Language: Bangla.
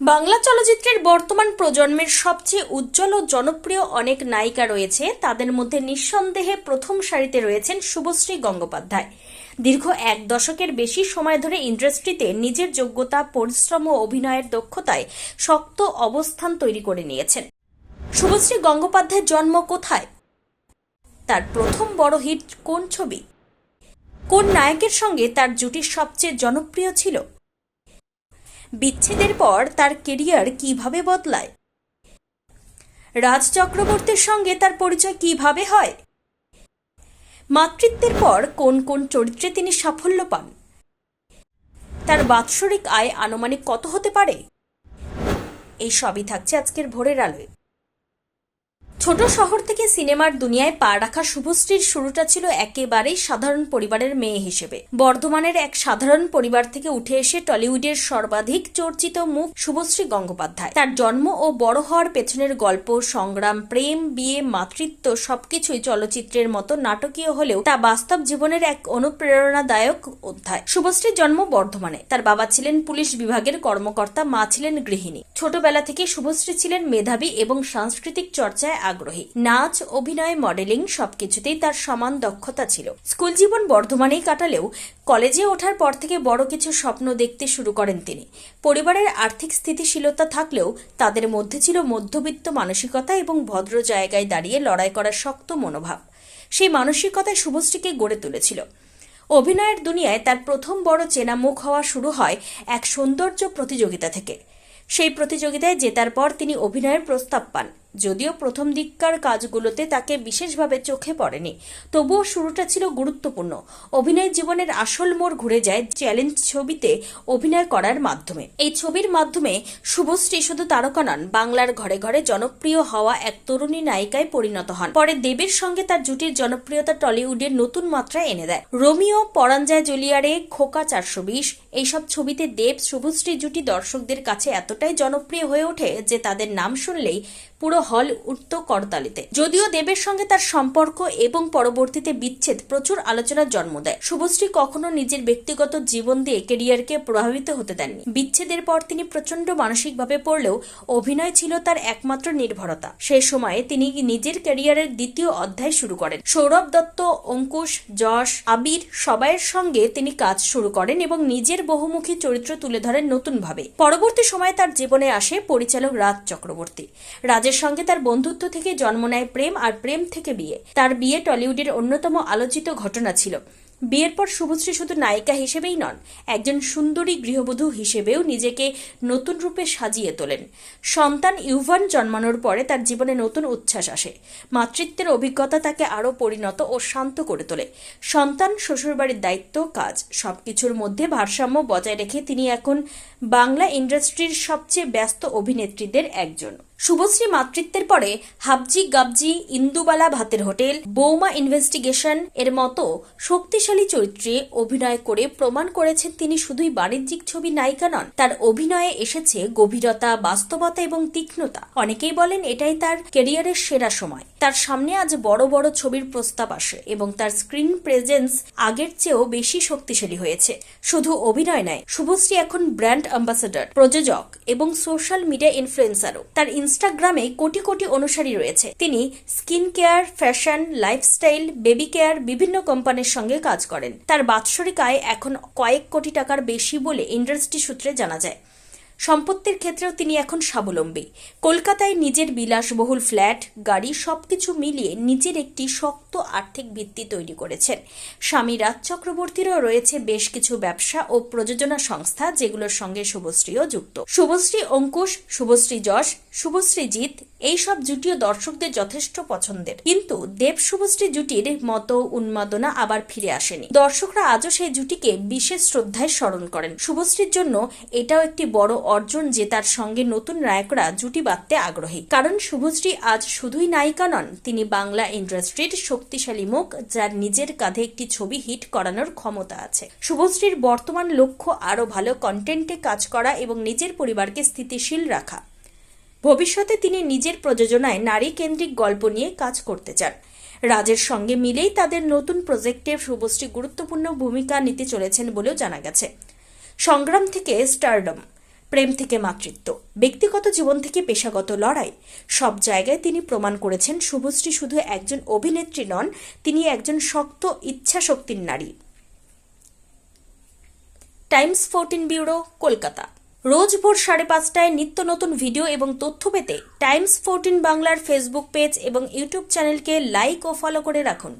বাংলা চলচ্চিত্রের বর্তমান প্রজন্মের সবচেয়ে উজ্জ্বল ও জনপ্রিয় অনেক নায়িকা রয়েছে। তাদের মধ্যে নিঃসন্দেহে প্রথম সারিতে রয়েছেন শুভশ্রী গঙ্গোপাধ্যায়। দীর্ঘ এক দশকের বেশি সময় ধরে ইন্ডাস্ট্রিতে নিজের যোগ্যতা, পরিশ্রম ও অভিনয়ের দক্ষতায় শক্ত অবস্থান তৈরি করে নিয়েছেন। শুভশ্রী গঙ্গোপাধ্যায়ের জন্ম কোথায়? তার প্রথম বড় হিট কোন ছবি? কোন নায়কের সঙ্গে তার জুটি সবচেয়ে জনপ্রিয় ছিল? বিচ্ছেদের পর তার কেরিয়ার কীভাবে বদলায়? রাজ চক্রবর্তীর সঙ্গে তার পরিচয় কীভাবে হয়? মাতৃত্বের পর কোন কোন চরিত্রে তিনি সাফল্য পান? তার বাৎসরিক আয় আনুমানিক কত হতে পারে? এই সবই থাকছে আজকের ভোরের আলোয়। ছোট শহর থেকে সিনেমার দুনিয়ায় পা রাখা শুভশ্রীর শুরুটা ছিল একেবারেই সাধারণ পরিবারের মেয়ে হিসেবে। বর্ধমানের এক সাধারণ পরিবার থেকে উঠে এসে টলিউডের সর্বাধিক চর্চিত মুখ শুভশ্রী গঙ্গোপাধ্যায়। তার জন্ম ও বড় হওয়ার পেছনের গল্প, সংগ্রাম, প্রেম, বিয়ে, মাতৃত্ব সবকিছুই চলচ্চিত্রের মতো নাটকীয় হলেও তা বাস্তব জীবনের এক অনুপ্রেরণাদায়ক অধ্যায়। শুভশ্রীর জন্ম বর্ধমানে। তার বাবা ছিলেন পুলিশ বিভাগের কর্মকর্তা, মা ছিলেন গৃহিণী। ছোটবেলা থেকে শুভশ্রী ছিলেন মেধাবী এবং সাংস্কৃতিক চর্চায় আগ্রহী। নাচ, অভিনয়, মডেলিং সবকিছুতেই তার সমান দক্ষতা ছিল। স্কুল জীবন বর্ধমানেই কাটালেও কলেজে ওঠার পর থেকে বড় কিছু স্বপ্ন দেখতে শুরু করেন তিনি। পরিবারের আর্থিক স্থিতিশীলতা থাকলেও তাদের মধ্যে ছিল মধ্যবিত্ত মানসিকতা এবং ভদ্র জায়গায় দাঁড়িয়ে লড়াই করার শক্ত মনোভাব। সেই মানসিকতায় শুভশ্রীকে গড়ে তুলেছিল। অভিনয়ের দুনিয়ায় তার প্রথম বড় চেনা মুখ হওয়া শুরু হয় এক সৌন্দর্য প্রতিযোগিতা থেকে। সেই প্রতিযোগিতায় জেতার পর তিনি অভিনয়ের প্রস্তাব পান। যদিও প্রথম দিককার কাজগুলোতে তাকে বিশেষভাবে চোখে পড়েনি, তবুও শুরুটা ছিল গুরুত্বপূর্ণ। অভিনয় জীবনের আসল মোড় ঘুরে যায় চ্যালেঞ্জ ছবিতে অভিনয় করার মাধ্যমে। এই ছবির মাধ্যমে শুভশ্রী শুধু তারকা নন, বাংলার ঘরে ঘরে জনপ্রিয় হওয়া এক তরুণী নায়িকায় পরিণত হন। পরে দেবের সঙ্গে তার জুটির জনপ্রিয়তা টলিউডের নতুন মাত্রায় এনে দেয়। রোমিও পরাঞ্জয় জুলিয়ারে খোকা চারশো বিশ, এইসব ছবিতে দেব, শুভশ্রী জুটি দর্শকদের কাছে এতটাই জনপ্রিয় হয়ে ওঠে যে তাদের নাম শুনলেই পুরো হল উঠত করতালিতে। যদিও দেবের সঙ্গে তার সম্পর্ক এবং পরবর্তীতে বিচ্ছেদ প্রচুর আলোচনার জন্ম দেয়। শুভশ্রী কখনো নিজের ব্যক্তিগত জীবন দিয়ে কেরিয়ারকে প্রভাবিত হতে দেননি। বিচ্ছেদের পর তিনি প্রচণ্ড মানসিকভাবে পড়লেও অভিনয় ছিল তার একমাত্র নির্ভরতা। সেই সময়ে তিনি নিজের ক্যারিয়ারের দ্বিতীয় অধ্যায় শুরু করেন। সৌরভ দত্ত, অঙ্কুশ, যশ, আবির সবাইয়ের সঙ্গে তিনি কাজ শুরু করেন এবং নিজের বহুমুখী চরিত্র তুলে ধরেন নতুনভাবে। পরবর্তী সময়ে তার জীবনে আসে পরিচালক রাজ চক্রবর্তী। রাজের সঙ্গে তার বন্ধুত্ব থেকে জন্ম নেয় প্রেম আর প্রেম থেকে বিয়ে। তার বিয়ে টলিউডের অন্যতম আলোচিত ঘটনা ছিল। বিয়ের পর শুভশ্রী শুধু নায়িকা হিসেবেই নন, একজন সুন্দরী গৃহবধূ হিসেবেও নিজেকে নতুন রূপে সাজিয়ে তোলেন। সন্তান ইউভান জন্মানোর পরে তার জীবনে নতুন উচ্ছ্বাস আসে। মাতৃত্বের অভিজ্ঞতা তাকে আরও পরিণত ও শান্ত করে তোলে। সন্তান, শ্বশুরবাড়ির দায়িত্ব, কাজ সবকিছুর মধ্যে ভারসাম্য বজায় রেখে তিনি এখন বাংলা ইন্ডাস্ট্রির সবচেয়ে ব্যস্ত অভিনেত্রীদের একজন। শুভশ্রী মাতৃত্বের পরে হাবজি গাবজি ইন্দুবালা ভাতের হোটেল, বৌমা ইনভেস্টিগেশন এর মতো শক্তিশালী চরিত্রে অভিনয় করে প্রমাণ করেছেন তিনি শুধুই বাণিজ্যিক ছবি নায়িকা নন, তার অভিনয়ে এসেছে গভীরতা, বাস্তবতা এবং তীক্ষ্ণতা। অনেকেই বলেন এটাই তার ক্যারিয়ারের সেরা সময়। তার সামনে আজ বড় বড় ছবির প্রস্তাব আসে এবং তার স্ক্রিন প্রেজেন্স আগের চেয়েও বেশি শক্তিশালী হয়েছে। শুধু অভিনয় নয়, শুভশ্রী এখন ব্র্যান্ড অ্যাম্বাসেডর, প্রযোজক এবং সোশ্যাল মিডিয়া ইনফ্লুয়েন্সারও। তার ইনস্টাগ্রামে কোটি কোটি অনুসারী রয়েছে। তিনি skin care fashion, lifestyle, baby care, বিভিন্ন কোম্পানির সঙ্গে কাজ করেন। তার বাৎসরিক আয় এখন কয়েক কোটি টাকার বেশি বলে ইন্ডাস্ট্রি সূত্রে জানা যায়। সম্পত্তির ক্ষেত্রেও তিনি এখন স্বাবলম্বী। কলকাতায় নিজের বিলাসবহুল ফ্ল্যাট, গাড়ি সবকিছু মিলিয়ে নিজের একটি শক্ত আর্থিক ভিত্তি তৈরি করেছেন। স্বামী রাজ চক্রবর্তীরও রয়েছে বেশ কিছু ব্যবসা ও প্রযোজনা সংস্থা যেগুলোর সঙ্গে শুভশ্রীও যুক্ত। শুভশ্রী অঙ্কুশ, শুভশ্রী যশ, শুভশ্রী জিৎ এইসব জুটিও দর্শকদের যথেষ্ট পছন্দের। কিন্তু দেব শুভশ্রী জুটির মতো উন্মাদনা আবার ফিরে আসেনি। দর্শকরা আজও সেই জুটিকে বিশেষ শ্রদ্ধায় স্মরণ করেন। শুভশ্রীর জন্য এটাও একটি বড় অর্জন যে তার সঙ্গে নতুন নায়করা জুটি বাঁধতে আগ্রহী। কারণ শুভশ্রী আজ শুধুই নায়িকা নন, তিনি বাংলা ইন্ডাস্ট্রির শক্তিশালী মুখ, যার নিজের কাঁধে একটি ছবি হিট করানোর ক্ষমতা আছে। শুভশ্রীর বর্তমান লক্ষ্য আরও ভালো কন্টেন্টে কাজ করা এবং নিজের পরিবারকে স্থিতিশীল রাখা। ভবিষ্যতে তিনি নিজের প্রযোজনায় নারী কেন্দ্রিক গল্প নিয়ে কাজ করতে চান। রাজের সঙ্গে মিলেই তাদের নতুন প্রজেক্টে শুভশ্রী গুরুত্বপূর্ণ ভূমিকা নিতে চলেছেন বলেও জানা গেছে। সংগ্রাম থেকে স্টারডম প্রেম থেকে মাতৃত্ব, ব্যক্তিগত জীবন থেকে পেশাগত লড়াই। সব জায়গায় তিনি প্রমাণ করেছেন শুভশ্রী শুধু একজন অভিনেত্রী নন, তিনি একজন শক্ত, ইচ্ছাশক্তির নারী। Times fourteen bureau, Kolkata. রোজ ভোর সাড়ে পাঁচটায় নিত্য নতুন ভিডিও এবং তথ্য পেতে টাইমস ফোরটিন বাংলার ফেসবুক পেজ এবং ইউটিউব চ্যানেলকে লাইক ও ফলো করে রাখুন।